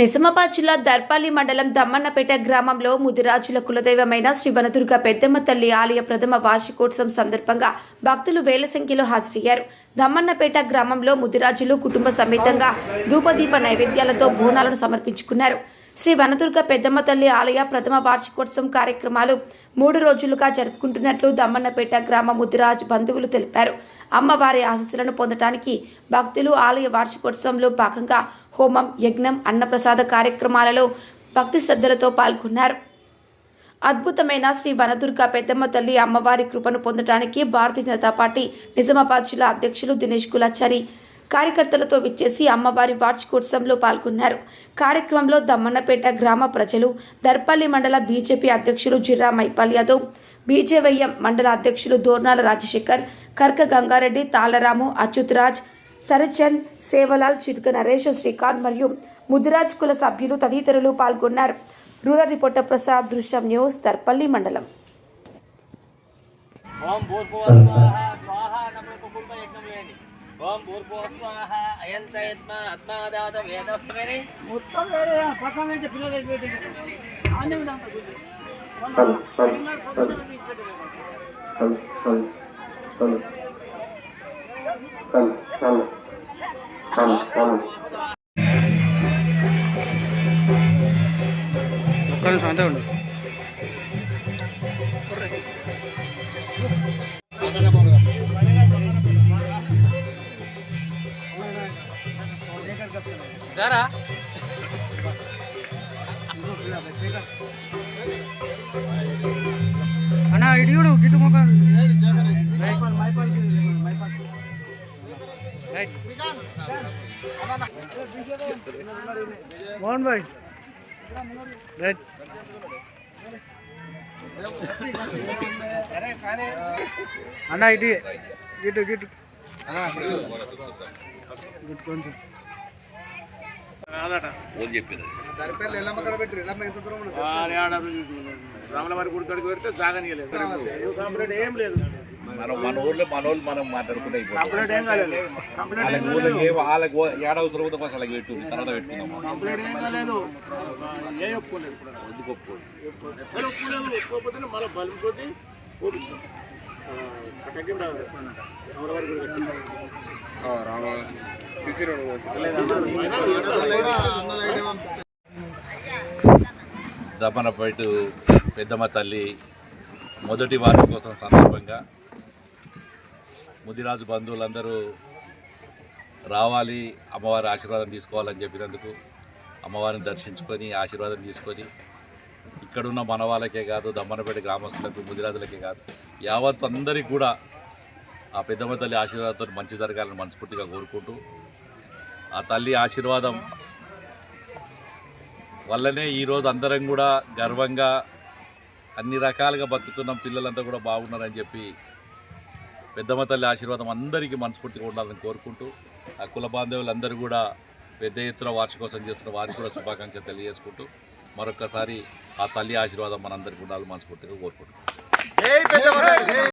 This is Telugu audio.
నిజామాబాద్ జిల్లా దర్పల్లి మండలం దమ్మన్నపేట గ్రామంలో ముదిరాజుల కులదైవమైన శ్రీ వనదుర్గ పెద్దమ్మ తల్లి ఆలయ ప్రథమ వార్షికోత్సవం సందర్భంగా భక్తులు వేల సంఖ్యలో హాజరయ్యారు. దమ్మన్నపేట గ్రామంలో ముదిరాజులు కుటుంబ సమేతంగా ధూపదీప నైవేద్యాలతో బోనాలను సమర్పించుకున్నారు. శ్రీ వనదుర్గ పెద్దమ్మ తల్లి ఆలయ ప్రథమ వార్షికోత్సవం కార్యక్రమాలు మూడు రోజులుగా జరుపుకుంటున్నట్లు దమ్మన్నపేట గ్రామ ముద్దిరాజు బంధువులు తెలిపారు. అమ్మవారి ఆశీస్సులను పొందటానికి భక్తులు ఆలయ వార్షికోత్సవంలో భాగంగా హోమం యజ్ఞం అన్నప్రసాద కార్యక్రమాలలో భక్తి శ్రద్ధలతో పాల్గొన్నారు. అద్భుతమైన శ్రీ వనదుర్గ పెద్దమ్మ తల్లి అమ్మవారి కృపను పొందటానికి భారతీయ జనతా పార్టీ నిజామాబాద్ జిల్లా అధ్యక్షులు దినేష్ కులాచారి కార్యకర్తలతో విచ్చేసి అమ్మవారి వార్షికోత్సవంలో పాల్గొన్నారు. కార్యక్రమంలో దమ్మన్నపేట గ్రామ ప్రజలు దర్పల్లి మండల బీజేపీ అధ్యక్షులు జిర్రా మైపాల్ యాదవ్ బీజేవైఎం మండల అధ్యక్షులు దోర్నాల రాజశేఖర్ కర్క గంగారెడ్డి తాలరాము అచ్యుతరాజ్ సరచంద్ సేవలాల్ చిట్క నరేష్ శ్రీకాంత్ మరియు ముదిరాజ్ కుల సభ్యులు తదితరులు పాల్గొన్నారు. రూరల్ రిపోర్టర్ ప్రసాద్ దృశ్యం న్యూస్ దర్పల్లి మండలం. ఓం ఓం భూర్భువ స్వాహ అయంత యత్మ ఆత్మాదాత వేదస్వేని మొత్తం వేరే పక్కన నుంచి పిల్లలు పెట్టింది. ఆనే ఉందంత గుడి చల్ చల్ చల్ చల్ చల్ చల్ చల్ ఒక్క నిమిషం అంతే ఉండు. దారా అన్న ఇటు చూడు గిట్టు మొక్క. రైట్ మోహన్ భాయ్. రైట్. అన్న ఇటు గిట్టు గిట్టు అన్న, గిట్టు కొంచెం. రాములవారి గుడి కడికి పెడితే జాగనీయలేదు ఏం లేదు మనం మన ఊర్లో మన వాళ్ళు మనం మాట్లాడుకుంటే వాళ్ళ ఏ వాళ్ళకి ఏడ అవసరం ఉందో ఫస్ట్ అలాగే పెట్టు తర్వాత పెట్టుకుందాం. ఎందుకు ఒప్పుకోలేదు? బలం కొద్ది గుడి పెద్దమ్మ తల్లి మొదటి వారి కోసం సందర్భంగా ముదిరాజు బంధువులందరూ రావాలి అమ్మవారి ఆశీర్వాదం తీసుకోవాలని చెప్పినందుకు అమ్మవారిని దర్శించుకొని ఆశీర్వాదం తీసుకొని ఇక్కడున్న మన వాళ్ళకే కాదు దమ్మనపేట గ్రామస్తులకు ముదిరాజులకే కాదు యావత్ అందరికీ కూడా ఆ పెద్దమ్మ తల్లి ఆశీర్వాదంతో మంచి జరగాలని మనస్ఫూర్తిగా కోరుకుంటూ ఆ తల్లి ఆశీర్వాదం వల్లనే ఈరోజు అందరం కూడా గర్వంగా అన్ని రకాలుగా బతుకుతున్నాం. పిల్లలంతా కూడా బాగున్నారని చెప్పి పెద్దమ్మ తల్లి ఆశీర్వాదం అందరికీ మనస్ఫూర్తిగా ఉండాలని కోరుకుంటూ ఆ కుల బాంధవులందరూ కూడా పెద్ద ఎత్తున వార్షికోత్సవం చేస్తున్న వారికి కూడా శుభాకాంక్షలు తెలియజేసుకుంటూ మరొకసారి ఆ తల్లి ఆశీర్వాదం మనందరికీ ఉండాలని మనస్ఫూర్తిగా కోరుకుంటున్నాం.